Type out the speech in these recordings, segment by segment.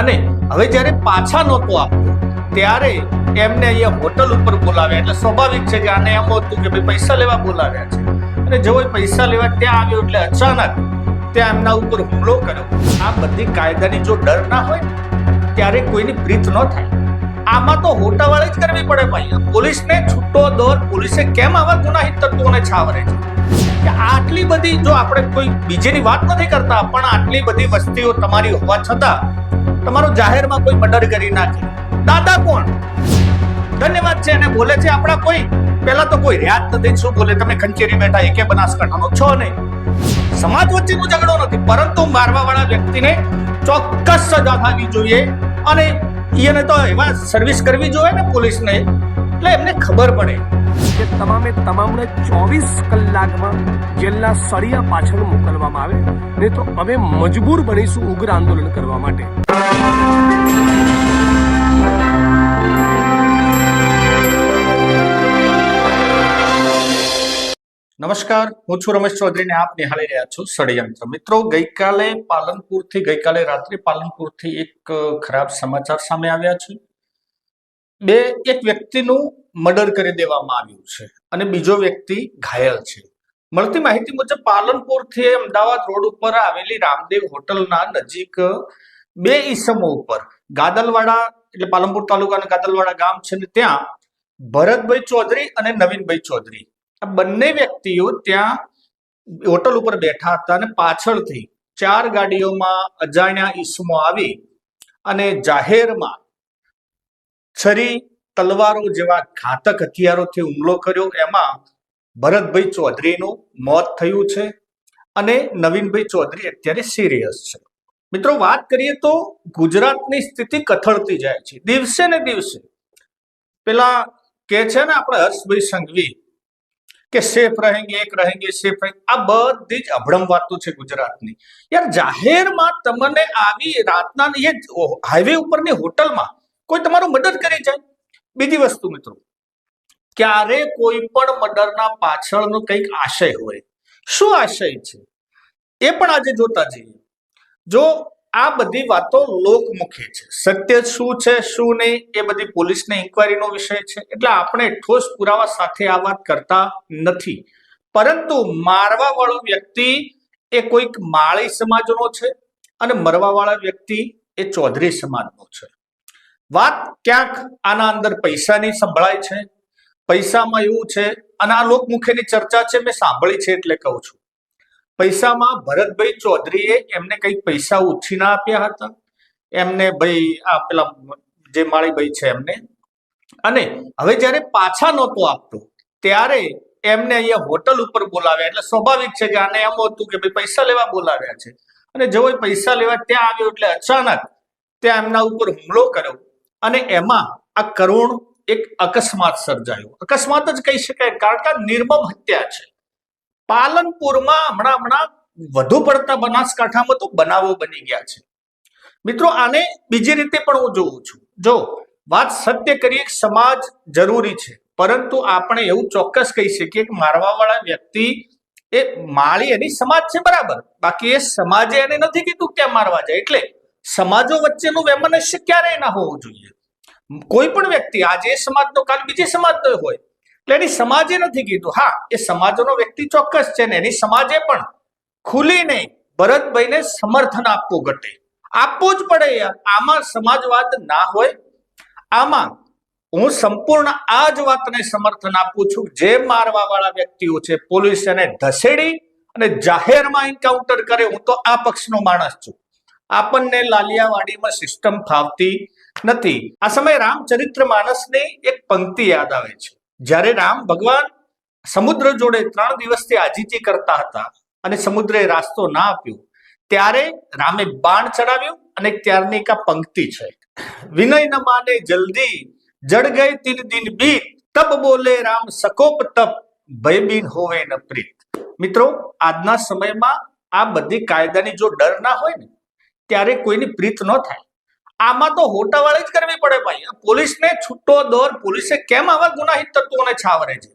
અને હવે જ્યારે પાછા નહોતો આપતો ત્યારે એમને અહીંયા હોટલ ઉપર બોલાવ્યા. એટલે સ્વાભાવિક છે કે આને એમ હતું કે ભાઈ પૈસા લેવા બોલાવ્યા છે. અને જેવો પૈસા લેવા ત્યાં આવ્યો એટલે અચાનક ત્યાં એમના ઉપર હુમલો કર્યો. આ બધી કાયદાની જો ડર ના હોય ત્યારે કોઈની પ્રીત ન થાય. આમાં તો હોટાવાળી જ કરવી પડે ભાઈ. પોલીસને છૂટો દોર, પોલીસે કેમ આવા ગુનાહિત તત્વોને છાવરે છે? કે આટલી બધી જો આપણે કોઈ બીજેની વાત નથી કરતા, પણ આટલી બધી વસ્તીઓ તમારી હોવા છતાં તમારો જાહેરમાં કોઈ મર્ડર કરી નાખે દાદા કોણ? ધન્યવાદ છે અને બોલે છે આપણા કોઈ? પહેલા તો કોઈ રહ્યા નથી, શું બોલે? તમે ખંચેરી બેઠા, એકે બનાસકાંઠાનો છો નહીં. સમાજ વચ્ચેનો ઝઘડો નથી, પરંતુ મારવા વાળા વ્યક્તિને ચોક્કસ સજા થવી જોઈએ અને એને તો એવા સર્વિસ કરવી જોઈએ ને પોલીસને. એટલે એમને ખબર પડે. કે તમામે તમામને ચોવીસ કલાકમાં જેલના સળિયા પાછળ મોકલવામાં આવે નહીં તો અમે મજબૂર બનીશું ઉગ્ર આંદોલન કરવા માટે. નમસ્કાર, હું છું રમેશ ચૌધરીને આપ નિહાળી રહ્યા છો ષડયંત્ર મિત્રો. ગઈકાલે પાલનપુરથી, ગઈકાલે રાત્રે પાલનપુરથી એક ખરાબ સમાચાર સામે આવ્યા છે. બે, એક વ્યક્તિનું મર્ડર કરી દેવામાં આવ્યું છે અને બીજો વ્યક્તિ ઘાયલ છે. મળતી માહિતી મુજબ પાલનપુરથી અમદાવાદ રોડ ઉપર આવેલી રામદેવ હોટલના નજીક બે ઈસમો ઉપર, ગાદલવાડા એટલે પાલનપુર તાલુકાના ગાદલવાડા ગામ છે ને ત્યાં ભરતભાઈ ચૌધરી અને નવીનભાઈ ચૌધરી. આ બંને વ્યક્તિઓ ત્યાં હોટલ ઉપર બેઠા હતા અને પાછળથી ચાર ગાડીઓમાં અજાણ્યા ઈસમો આવી અને જાહેરમાં છરી, તલવારો જેવા ઘાતક હથિયારોથી હુમલો કર્યો. એમાં ભરતભાઈ ચૌધરીનું મોત થયું છે અને નવીનભાઈ ચૌધરી અત્યારે સિરિયસ છે. મિત્રો, વાત કરીએ તો ગુજરાતની સ્થિતિ કથળતી જાય છે. દિવસે ને દિવસે. પેલા કે છે ને આપણે હર્ષભાઈ સંઘવી કે સેફ રહેંગે એક રહેંગે સેફ રહેંગે આ બધી જ અભડમ વાતો છે ગુજરાતની. યાર, જાહેરમાં તમને આવી રાતના હાઈવે ઉપરની હોટલમાં કોઈ તમારું મદદ કરી જાય બીજી વસ્તુ મિત્રો, ક્યારે કોઈ પણ મર્ડરના પાછળનો કંઈક આશય હોય. શું આશય છે? એ પણ આજે જોતા જઈએ. જો આ બધી વાતો લોકમુખે છે, સત્ય શું છે, શું નહીં, એ બધી પોલીસને ઇન્કવાયરીનો વિષય છે. એટલે આપણે ઠોસ પુરાવા સાથે આ વાત કરતા નથી. પરંતુ મારવા વાળો વ્યક્તિ એ કોઈક માળી સમાજનો છે અને મરવા વાળા વ્યક્તિ એ ચૌધરી સમાજનો છે. વાત ક્યાંક આના અંદર પૈસાની સંભળાય છે? પૈસામાં એવું છે, અને આ લોકમુખેની ચર્ચા છે, મેં સાંભળી છે એટલે કહું છું. પૈસામાં ભરતભાઈ ચૌધરીએ એમને કંઈક પૈસા ઉછીના આપ્યા હતા. એમને ભાઈ, આ પેલા જે માળીભાઈ છે એમને. અને હવે જ્યારે પાછા નહોતો આપતો, ત્યારે એમને અહીંયા હોટલ ઉપર બોલાવ્યા. એટલે સ્વાભાવિક છે કે આને એમ હતું કે ભાઈ પૈસા લેવા બોલાવ્યા છે. અને જેવો પૈસા લેવા ત્યાં આવ્યો એટલે અચાનક ત્યાં એમના ઉપર હુમલો કર્યો. અને એમાં આ કરુણ એક અકસ્માત સર્જાયો. અકસ્માત જ કહી શકાય, કારણ કે નિર્મમ હત્યા છે. પાલનપુરમાં હમણાં હમણાં વધુ પડતા બનાસકાંઠામાં તો બનાવો બની ગયા છે. મિત્રો, આને બીજી રીતે પણ હું જોઉં છું. જો, વાત સત્ય કરીએ સમાજ જરૂરી છે. પરંતુ આપણે એવું ચોક્કસ કહી શકીએ કે મારવાવાળા વ્યક્તિ એ માળી એની સમાજ છે બરાબર. બાકી એ સમાજે એને નથી કીધું ક્યાં મારવા જાય. એટલે સમાજો વચ્ચેનું વેમનસ્ય ક્યારેય ના હોવું જોઈએ. કોઈ પણ વ્યક્તિ આજે એ સમાજનો કાલ, બીજી સમાજનો હોય, એટલે એની સમાજે નથી કીધું. હા, એ સમાજનો વ્યક્તિ ચોક્કસ છે ને એની સમાજે પણ ખુલીને ભરતભાઈને સમર્થન આપવું ઘટે. આપવું જ પડે આમાં સમાજવાદ ના હોય. આમાં હું સંપૂર્ણ આ જ વાતને સમર્થન આપું છું. જે મારવા વાળા વ્યક્તિઓ છે, પોલીસ એને ધસેડી અને જાહેરમાં એન્કાઉન્ટર કરે, હું તો આ પક્ષનો માણસ છું. આપણને લાલિયાવાડીમાં સિસ્ટમ ફાવતી નથી. આ સમયે રામચરિત્ર માનસની એક પંક્તિ યાદ આવે છે. જ્યારે રામ ભગવાન સમુદ્ર જોડે ત્રણ દિવસથી આજીજી કરતા હતા અને સમુદ્રે રાસ્તો ના આપ્યો, ત્યારે રામે બાણ ચડાવ્યું અને ત્યારની એક આ પંક્તિ છે. વિનય ન માને જલ્દી જડ ગઈ તિન દિન બીત, તબ બોલે રામ સકોપ તપ ભયબીન હોવે ન પ્રીત. મિત્રો, આજના સમયમાં આ બધી કાયદાની જો ડર ના હોય ને ત્યારે કોઈની પ્રીત ન થાય. આમાં તો હોટાવાળી જ કરવી પડે ભાઈ. પોલીસને છૂટો દોર, પોલીસે કેમ આવા ગુનાહિત તત્વોને છાવરે છે?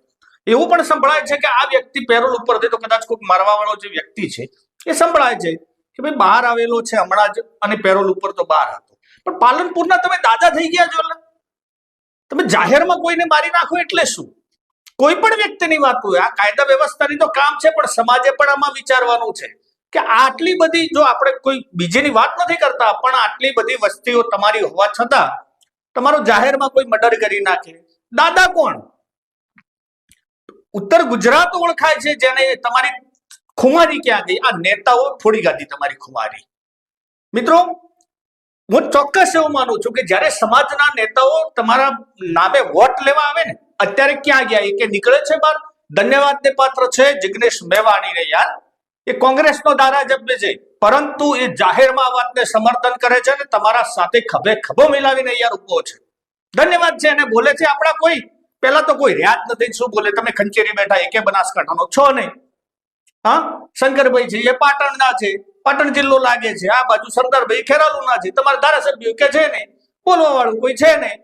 એવું પણ સંભળાય છે કે આ વ્યક્તિ પેરોલ ઉપર તો કદાચ કોઈક મારવા વાળો જે વ્યક્તિ છે, એ સંભળાય છે કે ભાઈ બહાર આવેલો છે હમણાં જ અને પેરોલ ઉપર તો બહાર હતો. પણ પાલનપુરના તમે દાદા થઈ ગયા છો એટલે? તમે જાહેરમાં કોઈને મારી નાખો એટલે શું? કોઈ પણ વ્યક્તિની વાત હોય. આ કાયદા વ્યવસ્થાની તો કામ છે, પણ સમાજે પણ આમાં વિચારવાનું છે. કે આટલી બધી જો આપણે કોઈ બીજીની વાત નથી કરતા, પણ આટલી બધી વસ્તીઓ તમારી હોવા છતાં તમારો જાહેરમાં કોઈ મર્ડર કરી નાખે. દાદા કોણ? ઉત્તર ગુજરાત ઓળખાય છે જેને તમારી ખુમારી ક્યાં ગઈ? આ નેતાઓ થોડી ગાદી તમારી ખુમારી. મિત્રો, હું ચોક્કસ એવું માનું છું કે જ્યારે સમાજના નેતાઓ તમારા નામે વોટ લેવા આવે ને, અત્યારે ક્યાં ગયા? એ કે નીકળે છે બાર ધન્યવાદ ને પાત્ર છે જિગ્નેશ મેવાણી ને યાર. એ કોંગ્રેસનો ધારાસભ્ય છે. પરંતુ એ જાહેરમાં વાતને સમર્થન કરે છે અને તમારા સાથે ખભે ખભો મિલાવીને અહીંયા ઊભો છે. ધન્યવાદ છે અને બોલે છે આપણા કોઈ. પેલા તો કોઈ રહ્યા નથી. શું બોલે? તમે ખંચેરી બેઠા, એકે બનાસકાંઠાનો. છો નહીં. હા? શંકરભાઈ છે, એ પાટણના છે. પાટણ જિલ્લો લાગે છે. આ બાજુ સરદારભાઈ ખેરાલુના છે. તમારા ધારાસભ્યો કે છે નહીં? બોલવા વાળું કોઈ છે નહીં.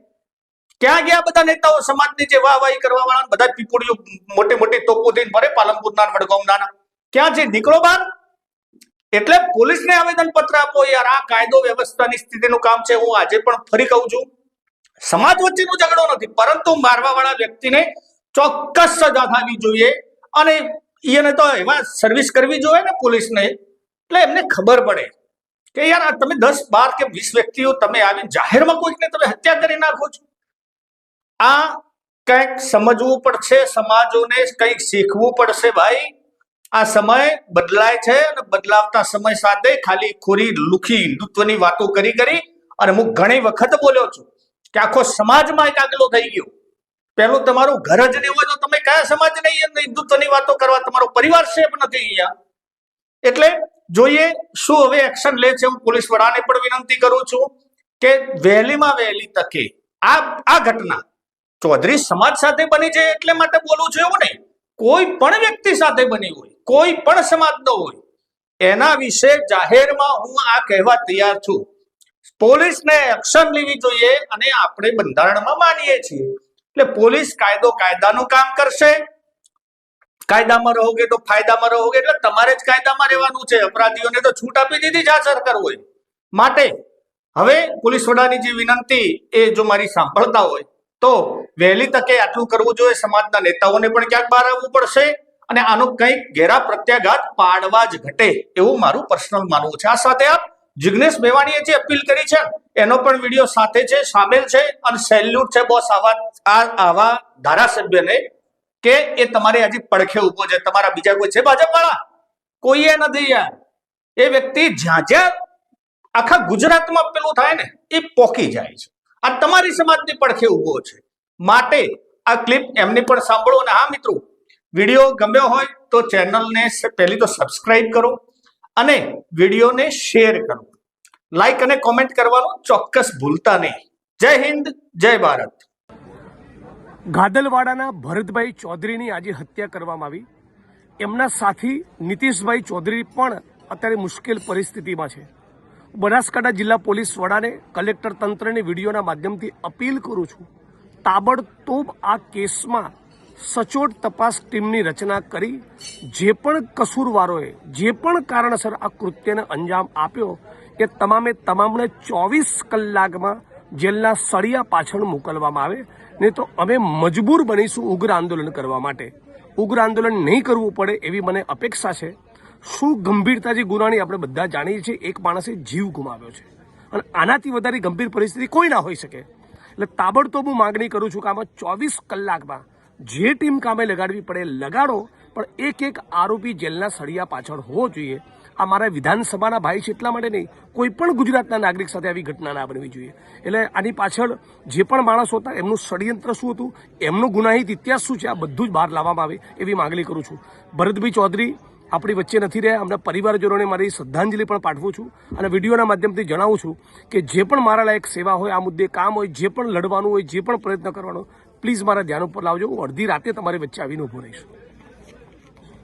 ક્યાં ગયા બધા નેતાઓ સમાજની જે વાહવાહી કરવા વાળા બધા પીપુડીઓ મોટી મોટી તોપો થઈને ભરે? પાલનપુરના વડગામના ક્યાં છે? નીકળો બાર. એટલે પોલીસને આવેદન પત્ર આપો યાર. આ કાયદો વ્યવસ્થાની સ્થિતિનું કામ છે. હું આજે પણ ફરી કહું છું. સમાજ વચ્ચેનો ઝઘડો નથી, પરંતુ મારવા વાળા વ્યક્તિને ચોક્કસ સજા થવી જોઈએ અને એને તો એવા સર્વિસ કરવી જોઈએ ને પોલીસને. એટલે એમને ખબર પડે કે યાર તમે દસ, બાર કે વીસ વ્યક્તિઓ તમે આવી જાહેરમાં કોઈકને તમે હત્યા કરી નાખો છો. આ કંઈક સમજવું પડશે, સમાજોને કંઈક શીખવું પડશે ભાઈ. આ સમય બદલાય છે અને બદલાવતા સમય સાથે ખાલી ખોરી લુખી હિન્દુત્વની વાતો કરી કરી અને હું ઘણી વખત બોલ્યો છું કે આખો સમાજમાં એક આગલો થઈ ગયો. પહેલું તમારું ઘર જ નહીં હોય તો તમે કયા સમાજ નહીં હિન્દુત્વની વાતો કરવા? તમારો પરિવાર શેપ નથી અહીંયા. એટલે જોઈએ શું હવે એક્શન લે છે હું પોલીસ વડાને પણ વિનંતી કરું છું કે વહેલીમાં વહેલી તકે આ આ ઘટના ચૌધરી સમાજ સાથે બની છે એટલે માટે બોલું છું એવું નહીં. કોઈ પણ વ્યક્તિ સાથે બની હોય, કોઈ પણ સમાજનો હોય, એના વિશે જાહેરમાં હું આ કહેવા તૈયાર છું. પોલીસને એક્શન લેવી જોઈએ અને આપણે બંધારણમાં માનીએ છીએ. એટલે પોલીસ કાયદો કાયદાનું કામ કરશે. કાયદામાં રહોગે તો ફાયદામાં રહોગે, એટલે તમારે જ કાયદામાં રહેવાનું છે. અપરાધીઓને તો છૂટ આપી દીધી છે આ સરકાર હોય. માટે, હવે પોલીસ વડાની જે વિનંતી એ જો મારી સાંભળતા હોય તો વહેલી તકે આટલું કરવું જોઈએ, સમાજના નેતાઓને પણ ક્યાંક બહાર આવવું પડશે અને આનો કંઈક ઘેરા પ્રત્યાઘાત પાડવા જ ઘટે એવું મારું પર્સનલ માનવું છે. આ સાથે આપ જિગ્નેશ મેવાણીએ જે અપીલ કરી છે, એનો પણ વીડિયો સાથે છે, સામેલ છે અને સેલ્યુટ છે બોસ આવા આવા ધારાસભ્યને કે એ તમારે હજી પડખે ઊભો છે, તમારા બીજા કોઈ છે ભાજપ વાળા કોઈએ નથી યાર એ વ્યક્તિ જ્યાં જ્યાં આખા ગુજરાતમાં પેલું થાય ને, એ પોકી જાય છે. આ તમારી સમાજની પડખે ઊભો છે. માટે આ ક્લિપ એમની પણ સાંભળો અને હા મિત્રો, વીડિયો ગમ્યો હોય તો ચેનલને પહેલી તો સબસ્ક્રાઇબ કરો અને વિડીયોને શેર કરો. લાઈક અને કોમેન્ટ કરવાનું ચોક્કસ ભૂલતા નહીં. જય હિન્દ, જય ભારત. ગાદલવાડાના ભરતભાઈ ચૌધરીની આજે હત્યા કરવામાં આવી. એમના સાથી નીતિશભાઈ ચૌધરી પણ અત્યારે મુશ્કેલ પરિસ્થિતિમાં છે. બનાસકાંઠા જિલ્લા પોલીસ વડાને કલેક્ટર તંત્રની વિડીયોના માધ્યમથી અપીલ કરું છું, તાબડતોબ આ કેસમાં સચોટ તપાસ ટીમની રચના કરી, જે પણ કસૂરવારોએ, જે પણ કારણસર આ કૃત્યને અંજામ આપ્યો, એ તમામે તમામને ચોવીસ કલાકમાં જેલના સળિયા પાછળ મોકલવામાં આવે, નહીં તો અમે મજબૂર બનીશું ઉગ્ર આંદોલન કરવા માટે. ઉગ્ર આંદોલન નહીં કરવું પડે એવી મને અપેક્ષા છે. શું ગંભીરતાથી ગુનાની આપણે બધા જાણીએ છીએ? એક માણસે જીવ ગુમાવ્યો છે. અને આનાથી વધારે ગંભીર પરિસ્થિતિ કોઈ ના હોઈ શકે. એટલે તાબડતોબ હું માગણી કરું છું કે આમાં ચોવીસ કલાકમાં જે ટીમ કામે લગાડવી પડે લગાડો, પણ એક એક આરોપી જેલના સળિયા પાછળ હોવો જોઈએ. આ મારા વિધાનસભાના ભાઈ છે એટલા માટે નહીં, કોઈ પણ ગુજરાતના નાગરિક સાથે આવી ઘટના ના બનવી જોઈએ. એટલે આની પાછળ જે પણ માણસો હતા, એમનું ષડયંત્ર શું હતું, એમનો ગુનાહિત ઇતિહાસ શું છે, આ બધું જ બહાર લાવવામાં આવે એવી માગણી કરું છું. ભરતભાઈ ચૌધરી આપણી વચ્ચે નથી રહ્યા. અમને પરિવારજનોને મારી શ્રદ્ધાંજલિ પણ પાઠવું છું અને વિડીયોના માધ્યમથી જણાવું છું કે જે પણ મારા લાયક સેવા હોય, આ મુદ્દે કામ હોય, જે પણ લડવાનું હોય, જે પણ પ્રયત્ન કરવાનો પ્લીઝ મારા ધ્યાન ઉપર લાવજો. હું અડધી રાતે તમારી વચ્ચે આવીને ઊભો રહીશ.